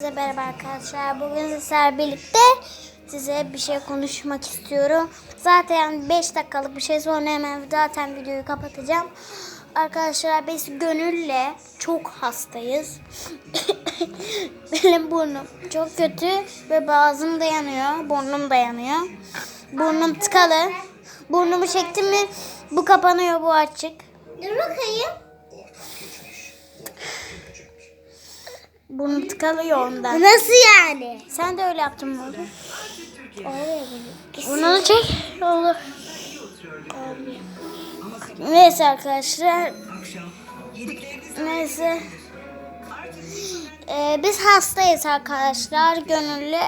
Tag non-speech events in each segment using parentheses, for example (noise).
Size merhaba arkadaşlar. Bugün sizlerle birlikte size bir şey konuşmak istiyorum. Zaten 5 dakikalık bir şey sonra hemen zaten videoyu kapatacağım. Arkadaşlar biz Gönül'le çok hastayız. (coughs) Benim burnum çok kötü ve boğazım da yanıyor. Burnum da yanıyor. Burnum tıkalı. Burnumu çektim mi bu kapanıyor bu açık. Dur bakayım. Burnum tıkalıyor ondan. Nasıl yani? Sen de öyle yaptın mı? Bunu çek. Olur. Neyse arkadaşlar. Neyse. Ee, biz hastayız arkadaşlar. Gönüllü.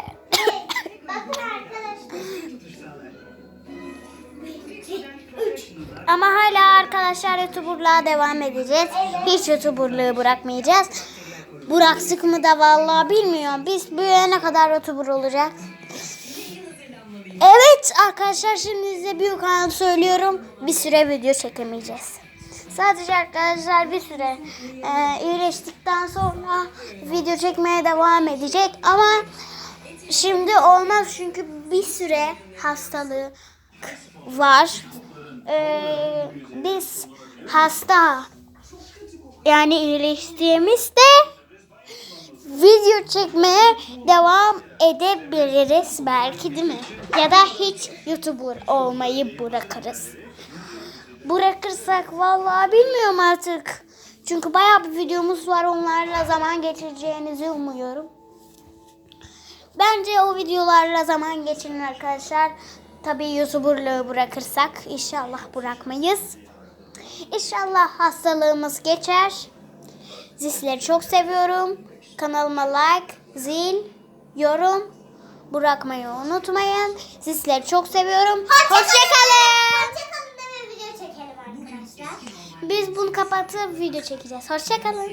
Bakın. Ama hala arkadaşlar YouTuber'lığa devam edeceğiz. Hiç YouTuber'lığı bırakmayacağız. Bıraktık mı da vallahi bilmiyorum. Biz büyüyene kadar YouTuber olacak. Evet arkadaşlar şimdi size büyük anı söylüyorum. Bir süre video çekemeyeceğiz. Sadece arkadaşlar bir süre e, iyileştikten sonra video çekmeye devam edecek ama şimdi olmaz çünkü bir süre hastalık var. E, biz hasta yani iyileştiğimizde video çekmeye devam edebiliriz belki değil mi? Ya da hiç YouTuber olmayı bırakırız. Bırakırsak vallahi bilmiyorum artık. Çünkü bayağı bir videomuz var onlarla zaman geçireceğinizi umuyorum. Bence o videolarla zaman geçirin arkadaşlar. Tabii YouTuber'lığı bırakırsak inşallah bırakmayız. İnşallah hastalığımız geçer. Sizleri çok seviyorum. Kanalıma like, zil, yorum bırakmayı unutmayın. Sizleri çok seviyorum. Hoşçakalın. Hoşçakalın bir video çekelim arkadaşlar. Biz bunu kapatıp video çekeceğiz. Hoşçakalın.